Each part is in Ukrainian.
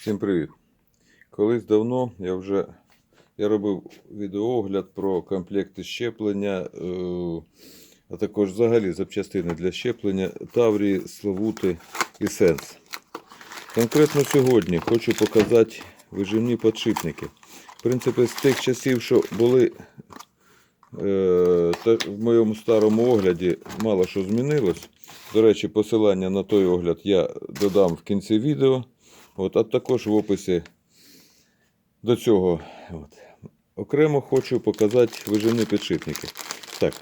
Всім привіт! Колись давно я вже я робив відеоогляд про комплекти щеплення, е, а також взагалі запчастини для щеплення Таврії, Славути і Сенс. Конкретно сьогодні хочу показати вижимні подшипники. В принципі, з тих часів, що були е, в моєму старому огляді, мало що змінилось. До речі, посилання на той огляд я додам в кінці відео. От, а також в описі до цього. От. Окремо хочу показати вижимні підшипники. Так,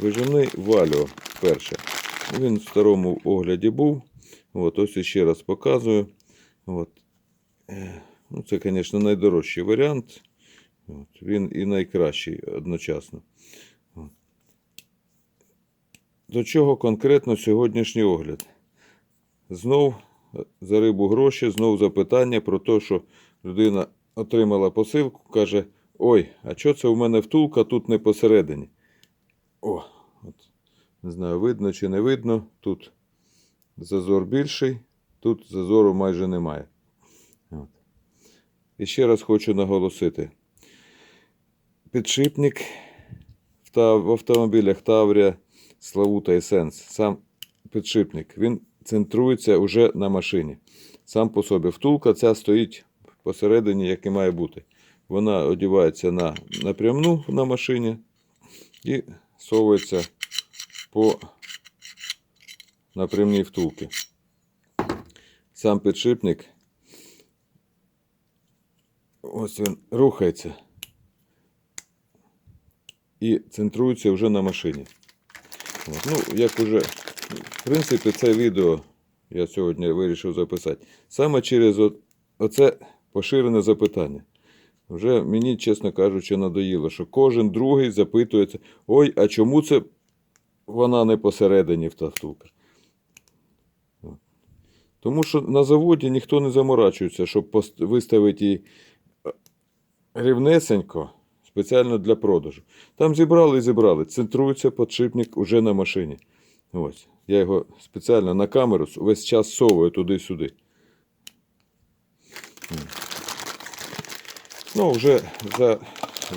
вижимний валіо перше. Він в старому огляді був. От, ось іще раз показую. От. Е, Ну, це, звісно, найдорожчий варіант. От. Він і найкращий одночасно. От. До чого конкретно сьогоднішній огляд? Знов за рибу гроші, знов запитання про те, що людина отримала посилку, каже: Ой, а що це у мене втулка тут не посередині? О, от. Не знаю, видно чи не видно. Тут зазор більший, тут зазору майже немає. От. І ще раз хочу наголосити: підшипник в, автомобілях Таврія, Славута і Сенс. Сам підшипник. Він центрується вже на машині. Сам по собі. Втулка ця стоїть посередині, як і має бути. Вона одівається на напрямну на машині і совується по напрямній втулки. Сам підшипник. Ось він рухається і центрується вже на машині. Ну, як уже, в принципі, це відео я сьогодні вирішив записати. Саме через оце поширене запитання. Вже мені, чесно кажучи, надоїло, що кожен другий запитується: ой, а чому це вона не посередині в та втулка? Тому що на заводі ніхто не заморачується, щоб виставити її е, рівнесенько спеціально для продажу. Там зібрали і зібрали. Центрується подшипник уже на машині. Ось. Я його спеціально на камеру весь час совую туди-сюди. Ну, вже за,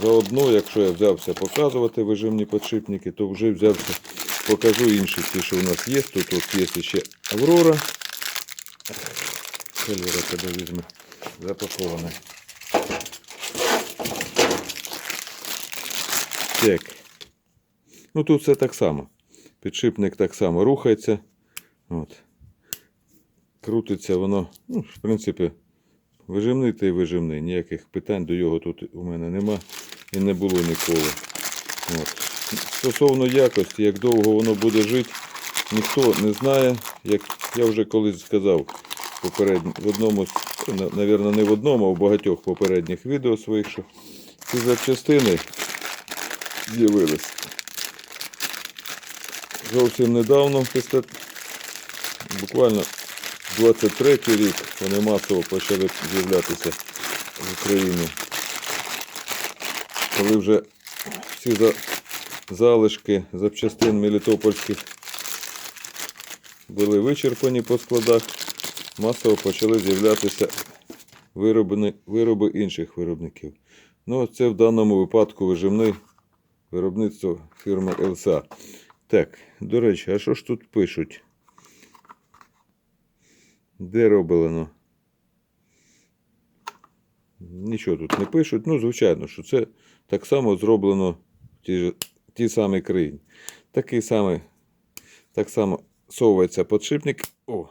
заодно, якщо я взявся показувати вижимні подшипники, то вже взявся, покажу інші ті, що у нас є. Тут от є ще Аврора. Кальвера тебе візьме запаковане. Так. Ну тут все так само. Підшипник так само рухається. От. Крутиться воно, ну, в принципі, вижимний та й вижимний. Ніяких питань до його тут у мене нема і не було ніколи. От. Стосовно якості, як довго воно буде жити, ніхто не знає. Як я вже колись сказав попередньо, в одному, з- навірно, не в одному, а в багатьох попередніх відео своїх, що ці запчастини з'явились. Зовсім недавно, буквально 23 рік, вони масово почали з'являтися в Україні. Коли вже всі за- залишки запчастин мелітопольських були вичерпані по складах, масово почали з'являтися вироби, вироби інших виробників. Ну, це в даному випадку вижимний виробництво фірми ЛСА. Так, до речі, а що ж тут пишуть? Де роблено? Нічого тут не пишуть. Ну, звичайно, що це так само зроблено в тій, же- тій самій країні. Такий самий, так само совується подшипник. О!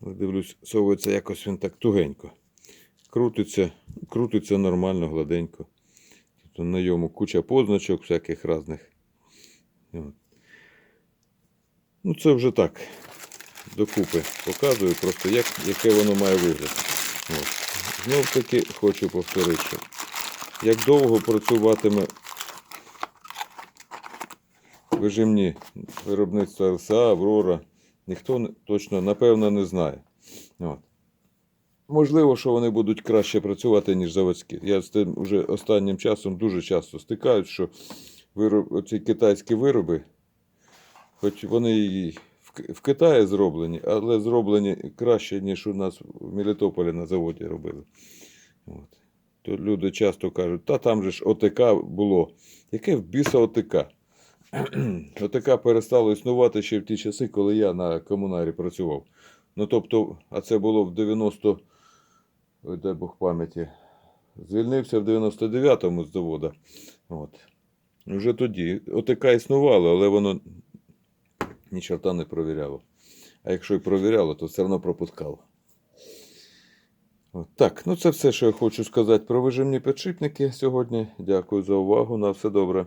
Дивлюсь, совується якось він так тугенько. Крутиться, крутиться нормально, гладенько. Тут на йому куча позначок всяких різних. От. Ну, це вже так. Докупи показую, просто як, яке воно має вигляд. От. Знов таки хочу повторити, як довго працюватиме вижимні виробництва ЛСА, Аврора, ніхто точно, напевно, не знає. От. Можливо, що вони будуть краще працювати, ніж заводські. Я з тим вже останнім часом дуже часто стикаюсь, що вироб, оці китайські вироби, хоч вони і в Китаї зроблені, але зроблені краще, ніж у нас в Мелітополі на заводі робили. От. То люди часто кажуть, та там же ж ОТК було. Яке в біса ОТК? ОТК перестало існувати ще в ті часи, коли я на комунарі працював. Ну тобто, а це було в 90, ой, дай Бог пам'яті. Звільнився в 99-му з завода. От. Вже тоді ОТК існувало, але воно ні чорта не провіряло. А якщо і провіряло, то все одно пропускало. От, так, ну це все, що я хочу сказати про вижимні підшипники сьогодні. Дякую за увагу. На все добре.